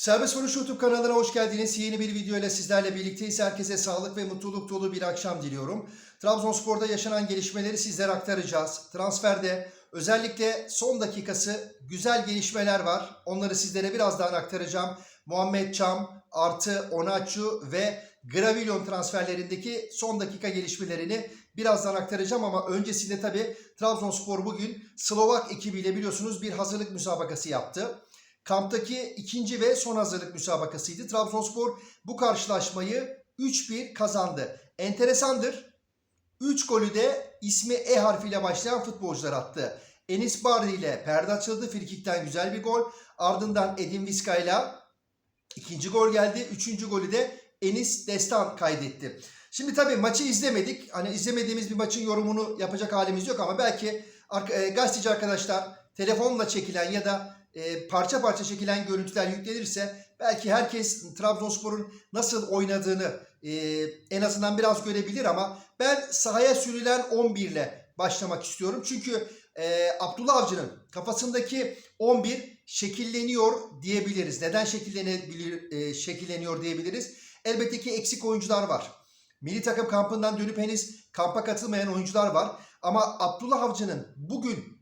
Serbest Vuruş YouTube kanalına hoş geldiniz. Yeni bir video ile sizlerle birlikteyiz. Herkese sağlık ve mutluluk dolu bir akşam diliyorum. Trabzonspor'da yaşanan gelişmeleri sizlere aktaracağız. Transferde özellikle son dakikası güzel gelişmeler var. Onları sizlere birazdan aktaracağım. Muhammed Çam artı Onaçu ve Gravillon transferlerindeki son dakika gelişmelerini birazdan aktaracağım ama öncesinde tabii Trabzonspor bugün Slovak ekibiyle biliyorsunuz bir hazırlık müsabakası yaptı. Kamptaki ikinci ve son hazırlık müsabakasıydı. Trabzonspor bu karşılaşmayı 3-1 kazandı. Enteresandır. 3 golü de ismi E harfiyle başlayan futbolcular attı. Enis Bardi ile perde açıldı. Frikikten güzel bir gol. Ardından Edin Viska ile ikinci gol geldi. Üçüncü golü de Enis Destan kaydetti. Şimdi tabii maçı izlemedik. Hani izlemediğimiz bir maçın yorumunu yapacak halimiz yok ama belki e, gazeteci arkadaşlar telefonla çekilen ya da e, parça parça çekilen görüntüler yüklenirse belki herkes Trabzonspor'un nasıl oynadığını e, en azından biraz görebilir ama ben sahaya sürülen 11 ile başlamak istiyorum. Çünkü e, Abdullah Avcı'nın kafasındaki 11 şekilleniyor diyebiliriz. Neden şekillenebilir, e, şekilleniyor diyebiliriz? Elbette ki eksik oyuncular var. Milli takım kampından dönüp henüz kampa katılmayan oyuncular var. Ama Abdullah Avcı'nın bugün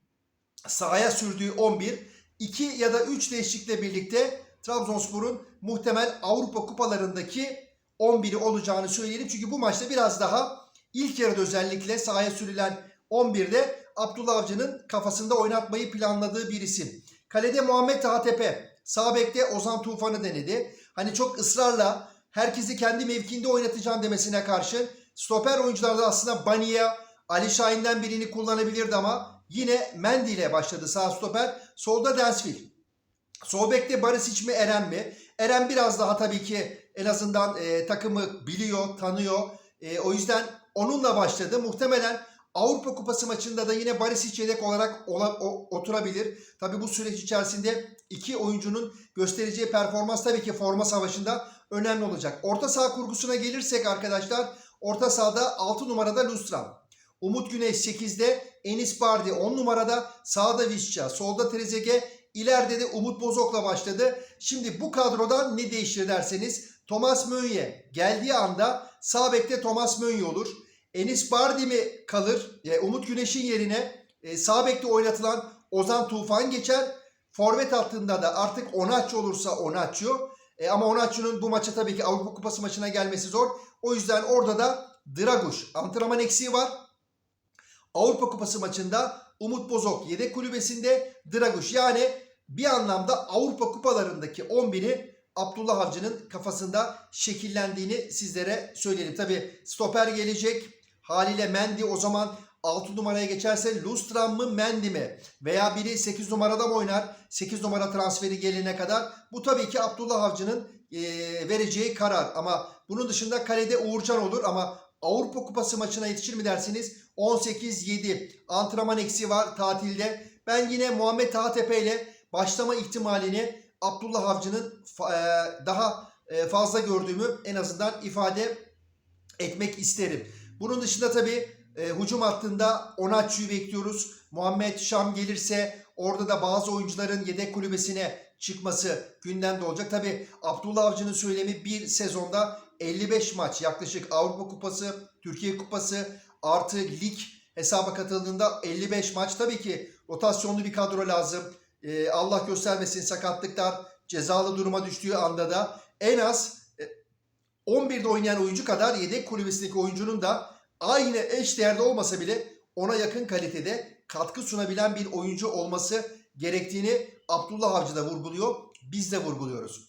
sahaya sürdüğü 11 2 ya da 3 değişiklikle birlikte Trabzonspor'un muhtemel Avrupa kupalarındaki 11'i olacağını söyleyelim. Çünkü bu maçta biraz daha ilk yarıda özellikle sahaya sürülen 11'de Abdullah Avcı'nın kafasında oynatmayı planladığı bir isim. Kalede Muhammed Tahatepe, sağ bekte Ozan Tufan'ı denedi. Hani çok ısrarla herkesi kendi mevkinde oynatacağım demesine karşı stoper oyuncularda aslında Bania, Ali Şahin'den birini kullanabilirdi ama yine Mendy ile başladı sağ stoper. Solda Densville. Sol bekte Barisic mi Eren mi? Eren biraz daha tabii ki en azından e, takımı biliyor, tanıyor. E, o yüzden onunla başladı. Muhtemelen Avrupa Kupası maçında da yine Barisic yedek olarak ola- o- oturabilir. Tabii bu süreç içerisinde iki oyuncunun göstereceği performans tabii ki forma savaşında önemli olacak. Orta saha kurgusuna gelirsek arkadaşlar orta sahada 6 numarada Lustran. Umut Güneş 8'de, Enis Bardi 10 numarada, sağda Visca, solda Trezeguet, ileride de Umut Bozok'la başladı. Şimdi bu kadrodan ne değişir derseniz Thomas Mönye geldiği anda sağ bekte Thomas Mönye olur. Enis Bardi mi kalır? E, Umut Güneş'in yerine e, sağ bekte oynatılan Ozan Tufan geçer. Forvet hattında da artık Onaço olursa Onaço. E, ama Onaço'nun bu maça tabii ki Avrupa Kupası maçına gelmesi zor. O yüzden orada da Draguş antrenman eksiği var. Avrupa Kupası maçında Umut Bozok yedek kulübesinde Draguş yani bir anlamda Avrupa kupalarındaki 11'i Abdullah Avcı'nın kafasında şekillendiğini sizlere söyleyelim. Tabi stoper gelecek. Haliyle Mendy o zaman 6 numaraya geçerse Lustran mı Mendy mi? Veya biri 8 numarada mı oynar? 8 numara transferi gelene kadar. Bu tabii ki Abdullah Avcı'nın eee, vereceği karar. Ama bunun dışında kalede Uğurcan olur ama Avrupa Kupası maçına yetişir mi dersiniz? 18-7 antrenman eksiği var tatilde. Ben yine Muhammed Tahatepe ile başlama ihtimalini Abdullah Avcı'nın e, daha e, fazla gördüğümü en azından ifade etmek isterim. Bunun dışında tabii e, hücum hattında Onaçu'yu bekliyoruz. Muhammed Şam gelirse orada da bazı oyuncuların yedek kulübesine çıkması gündemde olacak. Tabii Abdullah Avcı'nın söylemi bir sezonda 55 maç yaklaşık Avrupa Kupası, Türkiye Kupası artı lig hesaba katıldığında 55 maç. Tabii ki rotasyonlu bir kadro lazım. Ee, Allah göstermesin sakatlıklar cezalı duruma düştüğü anda da en az e, 11'de oynayan oyuncu kadar yedek kulübesindeki oyuncunun da aynı eş değerde olmasa bile ona yakın kalitede katkı sunabilen bir oyuncu olması gerektiğini Abdullah Avcı da vurguluyor. Biz de vurguluyoruz.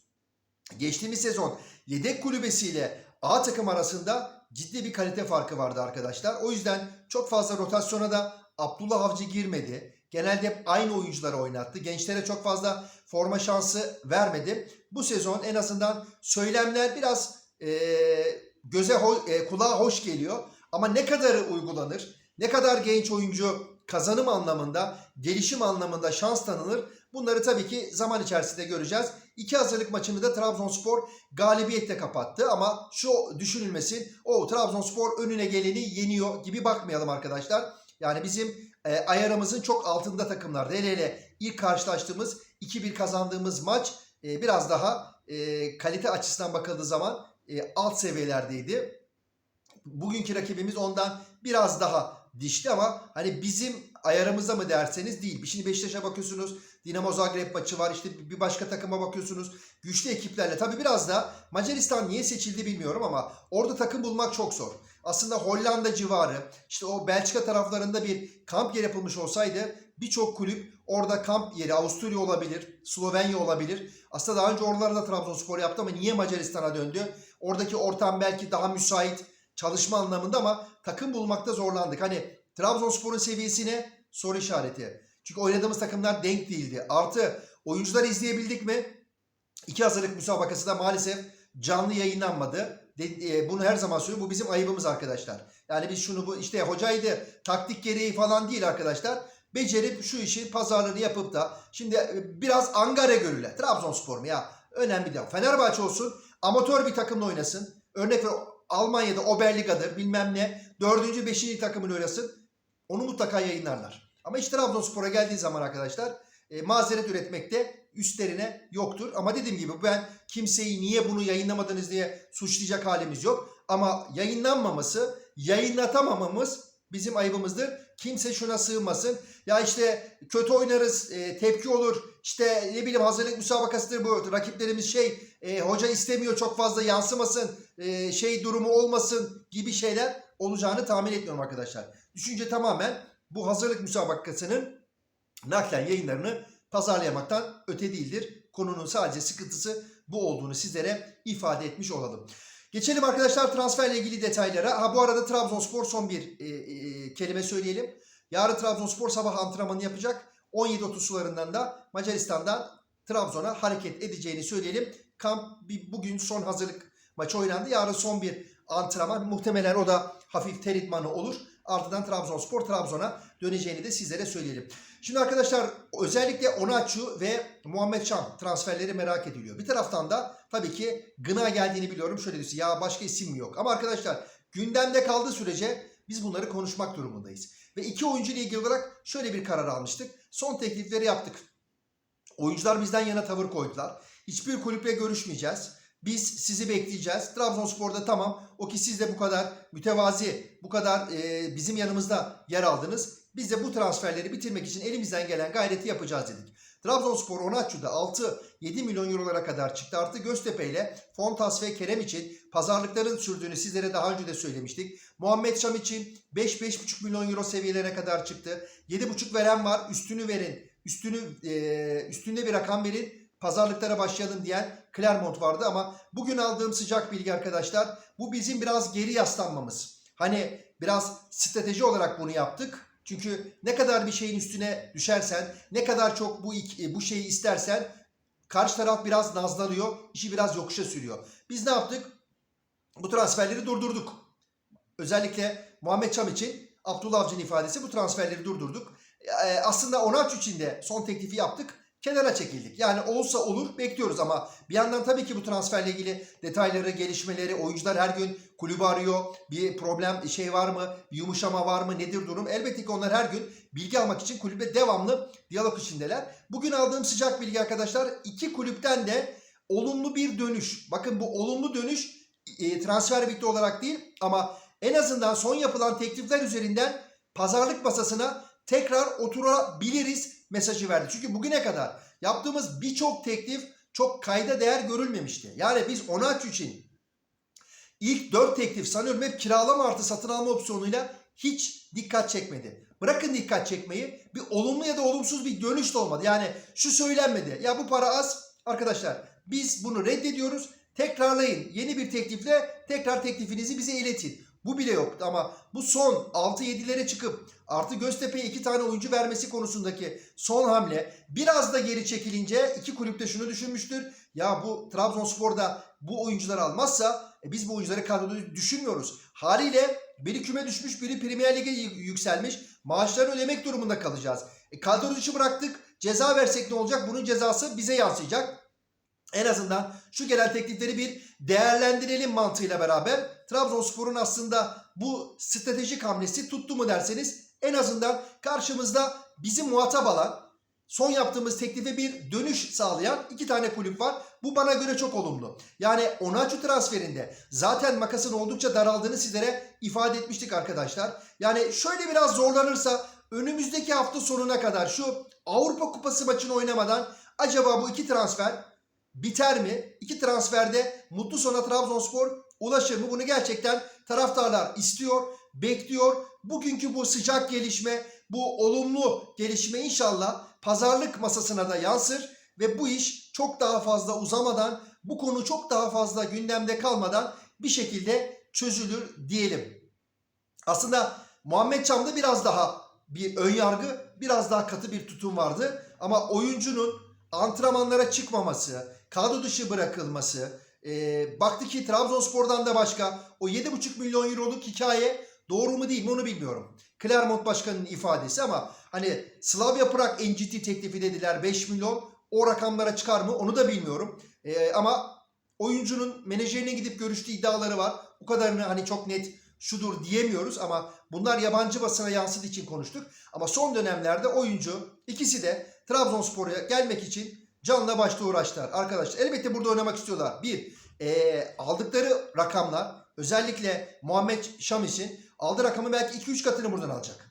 Geçtiğimiz sezon yedek kulübesiyle A takım arasında ciddi bir kalite farkı vardı arkadaşlar. O yüzden çok fazla rotasyona da Abdullah Avcı girmedi. Genelde hep aynı oyuncuları oynattı. Gençlere çok fazla forma şansı vermedi. Bu sezon en azından söylemler biraz eee, göze ho- e, kulağa hoş geliyor. Ama ne kadarı uygulanır? Ne kadar genç oyuncu kazanım anlamında, gelişim anlamında şans tanınır? Bunları tabii ki zaman içerisinde göreceğiz. İki hazırlık maçını da Trabzonspor galibiyetle kapattı ama şu düşünülmesin. O Trabzonspor önüne geleni yeniyor gibi bakmayalım arkadaşlar. Yani bizim e, ayarımızın çok altında takımlar. Hele hele ilk karşılaştığımız 2-1 kazandığımız maç e, biraz daha e, kalite açısından bakıldığı zaman e, alt seviyelerdeydi. Bugünkü rakibimiz ondan biraz daha dişli ama hani bizim ayarımızda mı derseniz değil. Şimdi Beşiktaş'a bakıyorsunuz. Dinamo Zagreb maçı var. İşte bir başka takıma bakıyorsunuz. Güçlü ekiplerle. Tabii biraz da Macaristan niye seçildi bilmiyorum ama orada takım bulmak çok zor. Aslında Hollanda civarı, işte o Belçika taraflarında bir kamp yeri yapılmış olsaydı birçok kulüp orada kamp yeri Avusturya olabilir, Slovenya olabilir. Aslında daha önce oralarda Trabzonspor yaptı ama niye Macaristan'a döndü? Oradaki ortam belki daha müsait çalışma anlamında ama takım bulmakta zorlandık. Hani Trabzonspor'un seviyesine soru işareti. Çünkü oynadığımız takımlar denk değildi. Artı oyuncuları izleyebildik mi? İki hazırlık müsabakası da maalesef canlı yayınlanmadı. E, bunu her zaman söylüyorum. Bu bizim ayıbımız arkadaşlar. Yani biz şunu bu işte hocaydı taktik gereği falan değil arkadaşlar. Becerip şu işi pazarlığını yapıp da şimdi e, biraz Angara görüle. Trabzonspor mu ya? Önemli değil. Fenerbahçe olsun. Amatör bir takımla oynasın. Örnek ver Almanya'da Oberliga'dır bilmem ne. Dördüncü, beşinci takımını oynasın. Onu mutlaka yayınlarlar. Ama işte Trabzonspor'a geldiği zaman arkadaşlar e, mazeret üretmekte üstlerine yoktur. Ama dediğim gibi ben kimseyi niye bunu yayınlamadınız diye suçlayacak halimiz yok. Ama yayınlanmaması, yayınlatamamamız bizim ayıbımızdır. Kimse şuna sığınmasın. Ya işte kötü oynarız, e, tepki olur. İşte ne bileyim hazırlık müsabakasıdır bu. Rakiplerimiz şey, e, hoca istemiyor çok fazla yansımasın, e, şey durumu olmasın gibi şeyler olacağını tahmin etmiyorum arkadaşlar. Düşünce tamamen bu hazırlık müsabakasının naklen yayınlarını pazarlayamaktan öte değildir. Konunun sadece sıkıntısı bu olduğunu sizlere ifade etmiş olalım. Geçelim arkadaşlar transferle ilgili detaylara. Ha bu arada Trabzonspor son bir e, e, kelime söyleyelim. Yarın Trabzonspor sabah antrenmanı yapacak. 17.30 sularından da Macaristan'dan Trabzon'a hareket edeceğini söyleyelim. Kamp bugün son hazırlık maçı oynandı. Yarın son bir antrenman. Muhtemelen o da hafif ter idmanı olur. Ardından Trabzonspor Trabzon'a döneceğini de sizlere söyleyelim. Şimdi arkadaşlar özellikle Onaçu ve Muhammed Şam transferleri merak ediliyor. Bir taraftan da tabii ki Gına geldiğini biliyorum. Şöyle diyorsun ya başka isim mi yok? Ama arkadaşlar gündemde kaldığı sürece biz bunları konuşmak durumundayız. Ve iki oyuncu ile ilgili olarak şöyle bir karar almıştık. Son teklifleri yaptık. Oyuncular bizden yana tavır koydular. Hiçbir kulüple görüşmeyeceğiz. Biz sizi bekleyeceğiz. Trabzonspor'da tamam. O ki siz de bu kadar mütevazi, bu kadar e, bizim yanımızda yer aldınız. Biz de bu transferleri bitirmek için elimizden gelen gayreti yapacağız dedik. Trabzonspor Onaçu'da 6-7 milyon eurolara kadar çıktı. Artı Göztepe ile Fontas ve Kerem için pazarlıkların sürdüğünü sizlere daha önce de söylemiştik. Muhammed Şam için 5-5,5 milyon euro seviyelerine kadar çıktı. 7,5 veren var. Üstünü verin. Üstünü e, üstünde bir rakam verin. Pazarlıklara başlayalım diyen Clermont vardı ama bugün aldığım sıcak bilgi arkadaşlar bu bizim biraz geri yaslanmamız. Hani biraz strateji olarak bunu yaptık. Çünkü ne kadar bir şeyin üstüne düşersen, ne kadar çok bu iki- bu şeyi istersen karşı taraf biraz nazlanıyor, işi biraz yokuşa sürüyor. Biz ne yaptık? Bu transferleri durdurduk. Özellikle Muhammed Çam için Abdullah Avcı'nın ifadesi bu transferleri durdurduk. Ee, aslında Onaç için de son teklifi yaptık. Kenara çekildik. Yani olsa olur bekliyoruz ama bir yandan tabii ki bu transferle ilgili detayları, gelişmeleri, oyuncular her gün kulübü arıyor. Bir problem şey var mı? Bir yumuşama var mı? Nedir durum? Elbette ki onlar her gün bilgi almak için kulübe devamlı diyalog içindeler. Bugün aldığım sıcak bilgi arkadaşlar iki kulüpten de olumlu bir dönüş. Bakın bu olumlu dönüş e, transfer bitti olarak değil ama en azından son yapılan teklifler üzerinden pazarlık masasına tekrar oturabiliriz mesajı verdi. Çünkü bugüne kadar yaptığımız birçok teklif çok kayda değer görülmemişti. Yani biz Onaç için ilk 4 teklif sanıyorum hep kiralama artı satın alma opsiyonuyla hiç dikkat çekmedi. Bırakın dikkat çekmeyi bir olumlu ya da olumsuz bir dönüş de olmadı. Yani şu söylenmedi. Ya bu para az arkadaşlar biz bunu reddediyoruz. Tekrarlayın. Yeni bir teklifle tekrar teklifinizi bize iletin. Bu bile yoktu ama bu son 6-7'lere çıkıp artı Göztepe'ye iki tane oyuncu vermesi konusundaki son hamle biraz da geri çekilince iki kulüp de şunu düşünmüştür. Ya bu Trabzonspor'da bu oyuncuları almazsa e, biz bu oyuncuları kadroda düşünmüyoruz. Haliyle biri küme düşmüş biri Premier Lig'e yükselmiş. Maaşlarını ödemek durumunda kalacağız. E, kadro dışı bıraktık. Ceza versek ne olacak? Bunun cezası bize yansıyacak. En azından şu gelen teklifleri bir değerlendirelim mantığıyla beraber Trabzonspor'un aslında bu stratejik hamlesi tuttu mu derseniz en azından karşımızda bizi muhatap alan son yaptığımız teklife bir dönüş sağlayan iki tane kulüp var. Bu bana göre çok olumlu. Yani Onaçu transferinde zaten makasın oldukça daraldığını sizlere ifade etmiştik arkadaşlar. Yani şöyle biraz zorlanırsa önümüzdeki hafta sonuna kadar şu Avrupa Kupası maçını oynamadan acaba bu iki transfer biter mi? İki transferde mutlu sona Trabzonspor ulaşır mı? Bunu gerçekten taraftarlar istiyor, bekliyor. Bugünkü bu sıcak gelişme, bu olumlu gelişme inşallah pazarlık masasına da yansır ve bu iş çok daha fazla uzamadan, bu konu çok daha fazla gündemde kalmadan bir şekilde çözülür diyelim. Aslında Muhammed Çam'da biraz daha bir ön yargı, biraz daha katı bir tutum vardı. Ama oyuncunun antrenmanlara çıkmaması, kadro dışı bırakılması, e, baktı ki Trabzonspor'dan da başka o 7,5 milyon euroluk hikaye doğru mu değil mi onu bilmiyorum. Clermont Başkanı'nın ifadesi ama hani Slavia Prag NGT teklifi dediler 5 milyon o rakamlara çıkar mı onu da bilmiyorum. E, ama oyuncunun menajerine gidip görüştüğü iddiaları var. Bu kadarını hani çok net şudur diyemiyoruz ama bunlar yabancı basına yansıdığı için konuştuk. Ama son dönemlerde oyuncu ikisi de Trabzonspor'a gelmek için canla başla uğraştılar. Arkadaşlar elbette burada oynamak istiyorlar. Bir, eee, aldıkları rakamlar özellikle Muhammed Şamis'in aldığı rakamı belki 2-3 katını buradan alacak.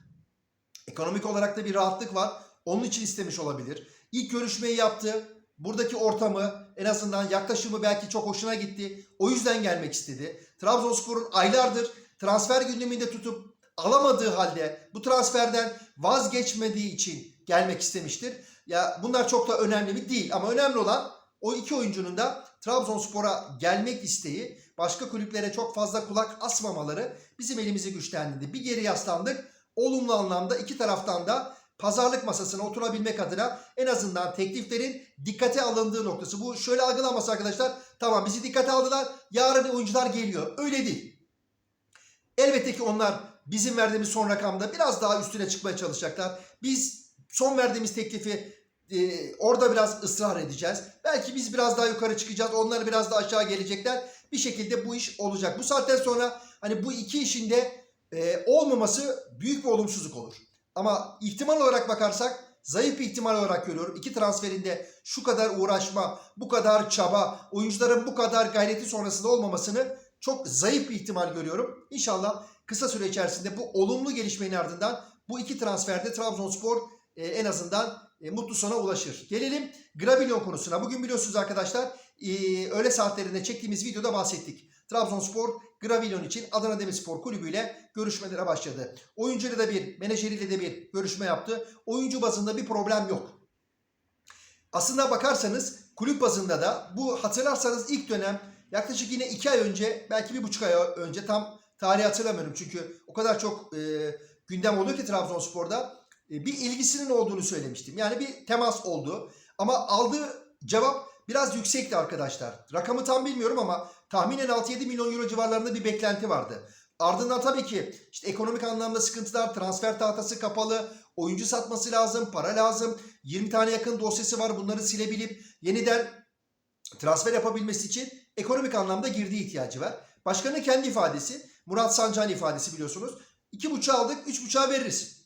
Ekonomik olarak da bir rahatlık var. Onun için istemiş olabilir. İlk görüşmeyi yaptı. Buradaki ortamı en azından yaklaşımı belki çok hoşuna gitti. O yüzden gelmek istedi. Trabzonspor'un aylardır transfer gündeminde tutup alamadığı halde bu transferden vazgeçmediği için gelmek istemiştir. Ya bunlar çok da önemli mi? Değil ama önemli olan o iki oyuncunun da Trabzonspor'a gelmek isteği, başka kulüplere çok fazla kulak asmamaları bizim elimizi güçlendirdi. Bir geri yaslandık. Olumlu anlamda iki taraftan da pazarlık masasına oturabilmek adına en azından tekliflerin dikkate alındığı noktası. Bu şöyle algılanması arkadaşlar. Tamam bizi dikkate aldılar. Yarın oyuncular geliyor. Öyle değil. Elbette ki onlar bizim verdiğimiz son rakamda biraz daha üstüne çıkmaya çalışacaklar. Biz son verdiğimiz teklifi e, orada biraz ısrar edeceğiz. Belki biz biraz daha yukarı çıkacağız. Onlar biraz daha aşağı gelecekler. Bir şekilde bu iş olacak. Bu saatten sonra hani bu iki işin de e, olmaması büyük bir olumsuzluk olur. Ama ihtimal olarak bakarsak zayıf bir ihtimal olarak görüyorum. İki transferinde şu kadar uğraşma, bu kadar çaba, oyuncuların bu kadar gayreti sonrasında olmamasını çok zayıf bir ihtimal görüyorum. İnşallah kısa süre içerisinde bu olumlu gelişmenin ardından bu iki transferde Trabzonspor e, en azından e, mutlu sona ulaşır. Gelelim Gravillion konusuna. Bugün biliyorsunuz arkadaşlar e, öğle saatlerinde çektiğimiz videoda bahsettik. Trabzonspor Gravillion için Adana Demirspor Kulübü ile görüşmelere başladı. Oyuncuyla da bir, menajeriyle de bir görüşme yaptı. Oyuncu bazında bir problem yok. Aslında bakarsanız kulüp bazında da bu hatırlarsanız ilk dönem yaklaşık yine iki ay önce belki bir buçuk ay önce tam tarihi hatırlamıyorum çünkü o kadar çok e, gündem oluyor ki Trabzonspor'da bir ilgisinin olduğunu söylemiştim. Yani bir temas oldu ama aldığı cevap biraz yüksekti arkadaşlar. Rakamı tam bilmiyorum ama tahminen 6-7 milyon euro civarlarında bir beklenti vardı. Ardından tabii ki işte ekonomik anlamda sıkıntılar, transfer tahtası kapalı, oyuncu satması lazım, para lazım. 20 tane yakın dosyası var bunları silebilip yeniden transfer yapabilmesi için ekonomik anlamda girdiği ihtiyacı var. Başkanın kendi ifadesi, Murat Sancan ifadesi biliyorsunuz. 2.5 aldık, 3.5'a veririz.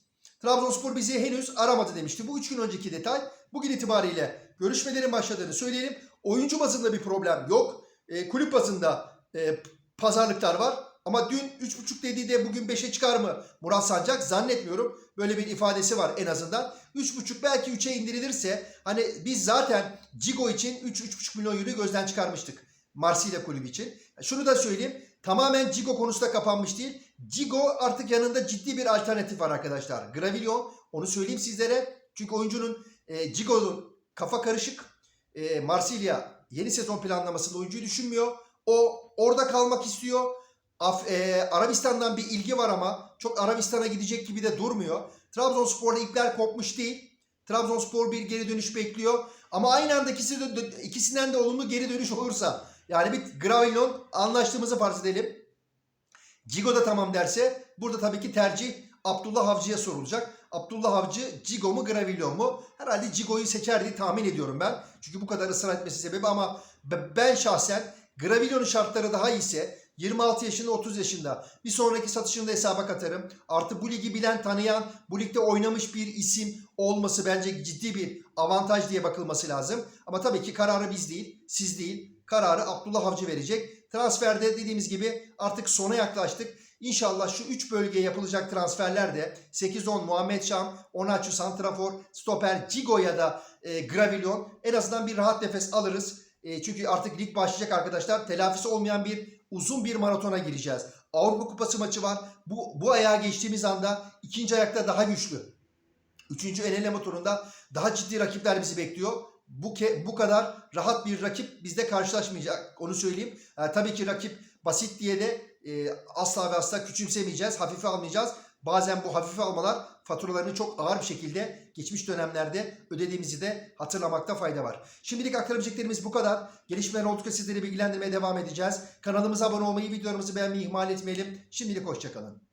Trabzonspor bizi henüz aramadı demişti. Bu 3 gün önceki detay. Bugün itibariyle görüşmelerin başladığını söyleyelim. Oyuncu bazında bir problem yok. E, kulüp bazında e, pazarlıklar var. Ama dün 3.5 dediği de bugün 5'e çıkar mı Murat Sancak? Zannetmiyorum. Böyle bir ifadesi var en azından. 3.5 belki 3'e indirilirse hani biz zaten Cigo için 3-3.5 milyon euro gözden çıkarmıştık. Marsilya kulübü için. Şunu da söyleyeyim. Tamamen Cigo konusu da kapanmış değil. Cigo artık yanında ciddi bir alternatif var arkadaşlar. Gravillon onu söyleyeyim sizlere. Çünkü oyuncunun e, Cigo'nun kafa karışık. E, Marsilya yeni sezon planlamasında oyuncuyu düşünmüyor. O orada kalmak istiyor. Af, e, Arabistan'dan bir ilgi var ama çok Arabistan'a gidecek gibi de durmuyor. Trabzonspor'da ipler kopmuş değil. Trabzonspor bir geri dönüş bekliyor. Ama aynı anda ikisi de, ikisinden de olumlu geri dönüş olursa yani bir Gravillon anlaştığımızı farz edelim. Cigo da tamam derse burada tabii ki tercih Abdullah Avcı'ya sorulacak. Abdullah Avcı Cigo mu Gravillon mu? Herhalde Cigo'yu seçer diye tahmin ediyorum ben. Çünkü bu kadar ısrar etmesi sebebi ama ben şahsen Gravillon'un şartları daha iyiyse 26 yaşında 30 yaşında. Bir sonraki satışını da hesaba katarım. Artı bu ligi bilen tanıyan bu ligde oynamış bir isim olması bence ciddi bir avantaj diye bakılması lazım. Ama tabii ki kararı biz değil siz değil kararı Abdullah Avcı verecek. Transferde dediğimiz gibi artık sona yaklaştık. İnşallah şu 3 bölgeye yapılacak transferler de 8-10 Muhammed Şam, Onaçu Santrafor, Stoper, Cigo ya da e, Gravilon en azından bir rahat nefes alırız. E, çünkü artık lig başlayacak arkadaşlar. Telafisi olmayan bir uzun bir maratona gireceğiz. Avrupa Kupası maçı var. Bu, bu ayağa geçtiğimiz anda ikinci ayakta daha güçlü. Üçüncü el eleme turunda daha ciddi rakipler bizi bekliyor. Bu, ke, bu kadar rahat bir rakip bizde karşılaşmayacak. Onu söyleyeyim. E, tabii ki rakip basit diye de e, asla ve asla küçümsemeyeceğiz. Hafife almayacağız. Bazen bu hafife almalar faturalarını çok ağır bir şekilde geçmiş dönemlerde ödediğimizi de hatırlamakta fayda var. Şimdilik aktarabileceklerimiz bu kadar. Gelişmeler oldukça sizleri bilgilendirmeye devam edeceğiz. Kanalımıza abone olmayı, videolarımızı beğenmeyi ihmal etmeyelim. Şimdilik hoşçakalın.